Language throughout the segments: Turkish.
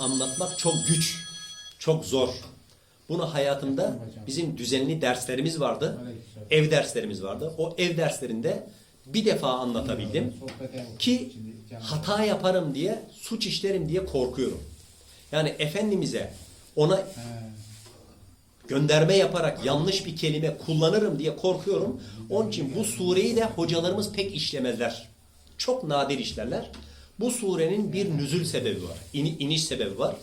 Anlatmak çok güç, çok zor. Bunu hayatımda bizim düzenli derslerimiz vardı. Ev derslerimiz vardı. O ev derslerinde bir defa anlatabildim. Ki hata yaparım diye, suç işlerim diye korkuyorum. Yani Efendimiz'e ona gönderme yaparak yanlış bir kelime kullanırım diye korkuyorum. Onun için bu sureyi de hocalarımız pek işlemezler. Çok nadir işlerler. Bu surenin bir nüzül sebebi var. İni- iniş sebebi var.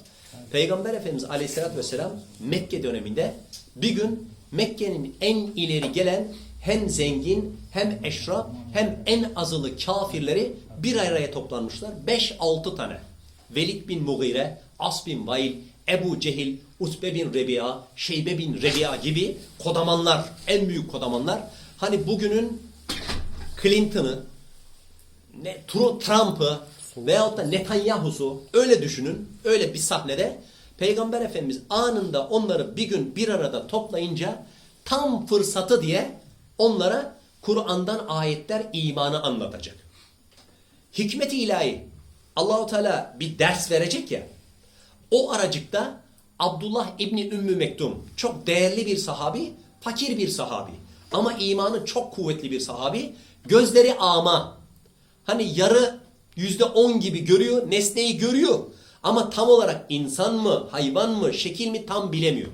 Peygamber Efendimiz Aleyhisselatü Vesselam Mekke döneminde bir gün Mekke'nin en ileri gelen hem zengin hem eşraf hem en azılı kafirleri bir araya toplanmışlar. 5-6 tane. Velid bin Mughire, As bin Vail, Ebu Cehil, Utbe bin Rebi'a, Şeybe bin Rebi'a gibi kodamanlar, en büyük kodamanlar. Hani bugünün Clinton'ı, Trump'ı veyahut da Netanyahu'su öyle düşünün. Öyle bir sahnede Peygamber Efendimiz anında onları bir gün bir arada toplayınca tam fırsatı diye onlara Kur'an'dan ayetler imanı anlatacak. Hikmeti ilahi Allahu Teala bir ders verecek ya. O aracıkta Abdullah İbni Ümmü Mektum çok değerli bir sahabi, fakir bir sahabi. Ama imanı çok kuvvetli bir sahabi. Gözleri ama. Hani yarı yüzde on gibi görüyor, nesneyi görüyor. Ama tam olarak insan mı, hayvan mı, şekil mi tam bilemiyor.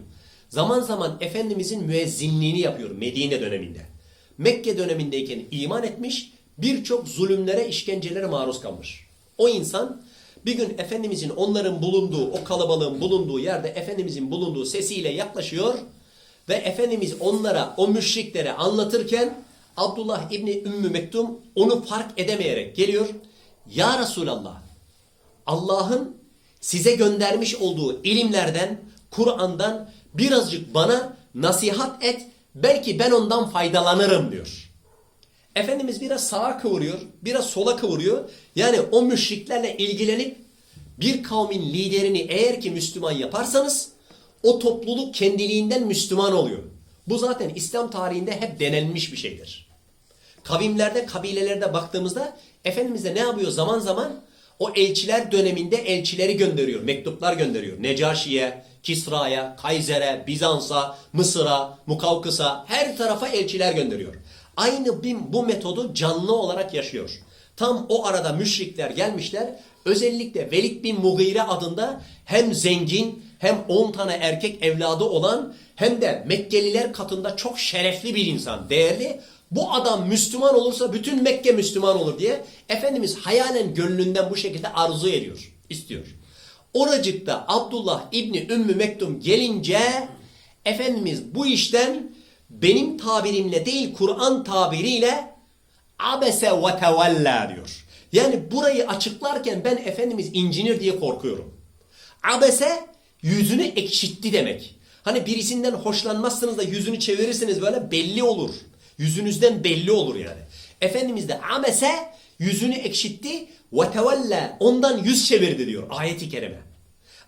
Zaman zaman Efendimizin müezzinliğini yapıyor Medine döneminde. Mekke dönemindeyken iman etmiş, birçok zulümlere, işkencelere maruz kalmış. O insan bir gün Efendimizin onların bulunduğu, o kalabalığın bulunduğu yerde Efendimizin bulunduğu sesiyle yaklaşıyor ve Efendimiz onlara, o müşriklere anlatırken Abdullah İbni Ümmü Mektum onu fark edemeyerek geliyor. Ya Resulallah, Allah'ın size göndermiş olduğu ilimlerden, Kur'an'dan birazcık bana nasihat et, belki ben ondan faydalanırım diyor. Efendimiz biraz sağa kıvırıyor, biraz sola kıvırıyor. Yani o müşriklerle ilgilenip bir kavmin liderini eğer ki Müslüman yaparsanız o topluluk kendiliğinden Müslüman oluyor. Bu zaten İslam tarihinde hep denenmiş bir şeydir. Kavimlerde, kabilelerde baktığımızda Efendimiz de ne yapıyor zaman zaman? O elçiler döneminde elçileri gönderiyor, mektuplar gönderiyor. Necaşi'ye, Kisra'ya, Kayser'e, Bizans'a, Mısır'a, Mukavkıs'a her tarafa elçiler gönderiyor. Aynı bir, bu metodu canlı olarak yaşıyor. Tam o arada müşrikler gelmişler. Özellikle Velid bin Mughire adında hem zengin hem 10 tane erkek evladı olan hem de Mekkeliler katında çok şerefli bir insan, değerli. Bu adam Müslüman olursa bütün Mekke Müslüman olur diye Efendimiz hayalen gönlünden bu şekilde arzu ediyor, istiyor. Oracıkta Abdullah İbni Ümmü Mektum gelince Efendimiz bu işten benim tabirimle değil Kur'an tabiriyle abese ve tevella diyor. Yani burayı açıklarken ben Efendimiz incinir diye korkuyorum. Abese yüzünü ekşitti demek. Hani birisinden hoşlanmazsınız da yüzünü çevirirsiniz böyle belli olur. Yüzünüzden belli olur yani. Efendimiz de abese yüzünü ekşitti ve tevella ondan yüz çevirdi diyor ayeti kerime.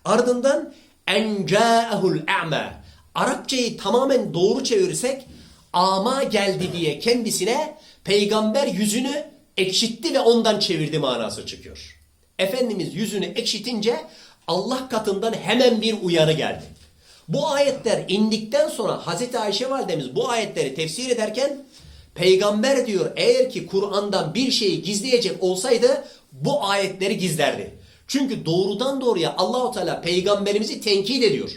Ardından en ca'ehul a'ma. Arapçayı tamamen doğru çevirirsek ama geldi diye kendisine peygamber yüzünü ekşitti ve ondan çevirdi manası çıkıyor. Efendimiz yüzünü ekşitince Allah katından hemen bir uyarı geldi. Bu ayetler indikten sonra Hazreti Ayşe validemiz bu ayetleri tefsir ederken peygamber diyor eğer ki Kur'an'dan bir şeyi gizleyecek olsaydı bu ayetleri gizlerdi. Çünkü doğrudan doğruya Allahu Teala peygamberimizi tenkit ediyor.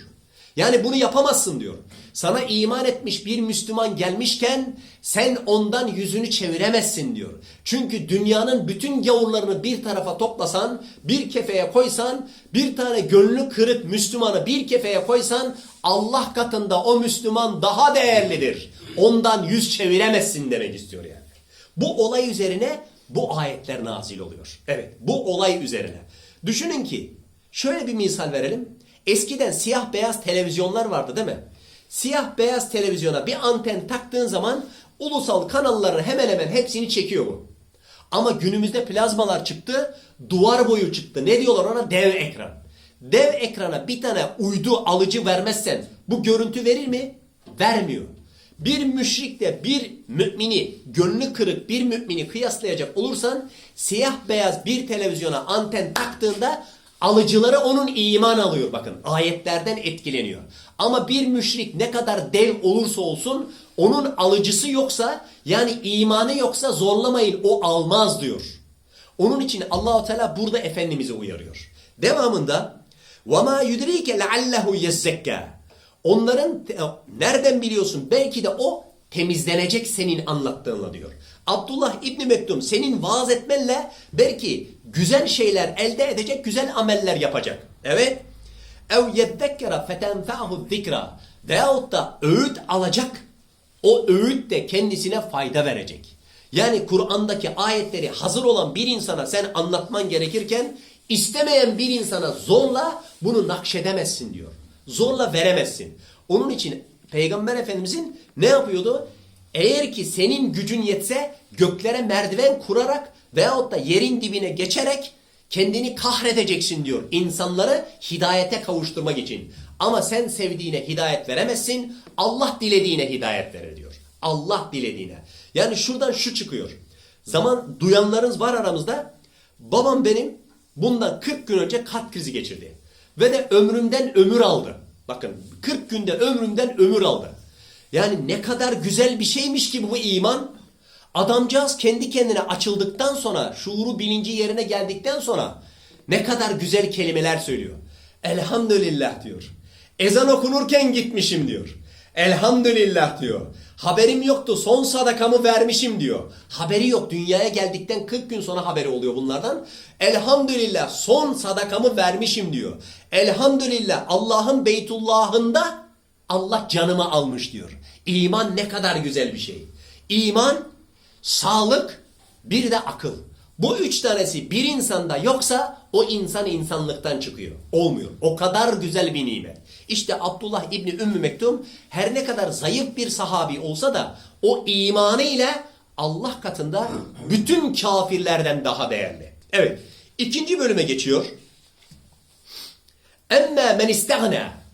Yani bunu yapamazsın diyor. Sana iman etmiş bir Müslüman gelmişken sen ondan yüzünü çeviremezsin diyor. Çünkü dünyanın bütün gavurlarını bir tarafa toplasan, bir kefeye koysan, bir tane gönlü kırık Müslümanı bir kefeye koysan Allah katında o Müslüman daha değerlidir. Ondan yüz çeviremezsin demek istiyor yani. Bu olay üzerine bu ayetler nazil oluyor. Evet bu olay üzerine. Düşünün ki şöyle bir misal verelim. Eskiden siyah beyaz televizyonlar vardı değil mi? Siyah beyaz televizyona bir anten taktığın zaman ulusal kanalların hemen hemen hepsini çekiyor bu. Ama günümüzde plazmalar çıktı, duvar boyu çıktı. Ne diyorlar ona? Dev ekran. Dev ekrana bir tane uydu alıcı vermezsen bu görüntü verir mi? Vermiyor. Bir müşrikle bir mümini, gönlü kırık bir mümini kıyaslayacak olursan siyah beyaz bir televizyona anten taktığında Alıcıları onun iman alıyor bakın. Ayetlerden etkileniyor. Ama bir müşrik ne kadar dev olursa olsun onun alıcısı yoksa yani imanı yoksa zorlamayın o almaz diyor. Onun için Allahu Teala burada Efendimiz'i uyarıyor. Devamında وَمَا يُدْرِيكَ لَعَلَّهُ يَزَّكَّى Onların nereden biliyorsun? Belki de o temizlenecek senin anlattığınla diyor. Abdullah İbni Mektum senin vaaz etmenle belki güzel şeyler elde edecek, güzel ameller yapacak. Evet. ev yeddekkera fetenfe'ahu zikra veyahut da öğüt alacak. O öğüt de kendisine fayda verecek. Yani Kur'an'daki ayetleri hazır olan bir insana sen anlatman gerekirken istemeyen bir insana zorla bunu nakşedemezsin diyor. Zorla veremezsin. Onun için Peygamber Efendimizin ne yapıyordu? Eğer ki senin gücün yetse göklere merdiven kurarak veyahut da yerin dibine geçerek kendini kahredeceksin diyor. İnsanları hidayete kavuşturmak için. Ama sen sevdiğine hidayet veremezsin. Allah dilediğine hidayet verir diyor. Allah dilediğine. Yani şuradan şu çıkıyor. Zaman duyanlarınız var aramızda. Babam benim bundan 40 gün önce kalp krizi geçirdi. Ve de ömrümden ömür aldı. Bakın 40 günde ömrümden ömür aldı. Yani ne kadar güzel bir şeymiş ki bu iman. Adamcağız kendi kendine açıldıktan sonra, şuuru bilinci yerine geldikten sonra ne kadar güzel kelimeler söylüyor. Elhamdülillah diyor. Ezan okunurken gitmişim diyor. Elhamdülillah diyor. Haberim yoktu son sadakamı vermişim diyor. Haberi yok dünyaya geldikten 40 gün sonra haberi oluyor bunlardan. Elhamdülillah son sadakamı vermişim diyor. Elhamdülillah Allah'ın Beytullah'ında Allah canımı almış diyor. İman ne kadar güzel bir şey. İman, sağlık, bir de akıl. Bu üç tanesi bir insanda yoksa o insan insanlıktan çıkıyor. Olmuyor. O kadar güzel bir nimet. İşte Abdullah İbni Ümmü Mektum her ne kadar zayıf bir sahabi olsa da o imanı ile Allah katında bütün kafirlerden daha değerli. Evet. ikinci bölüme geçiyor. Emme men istagna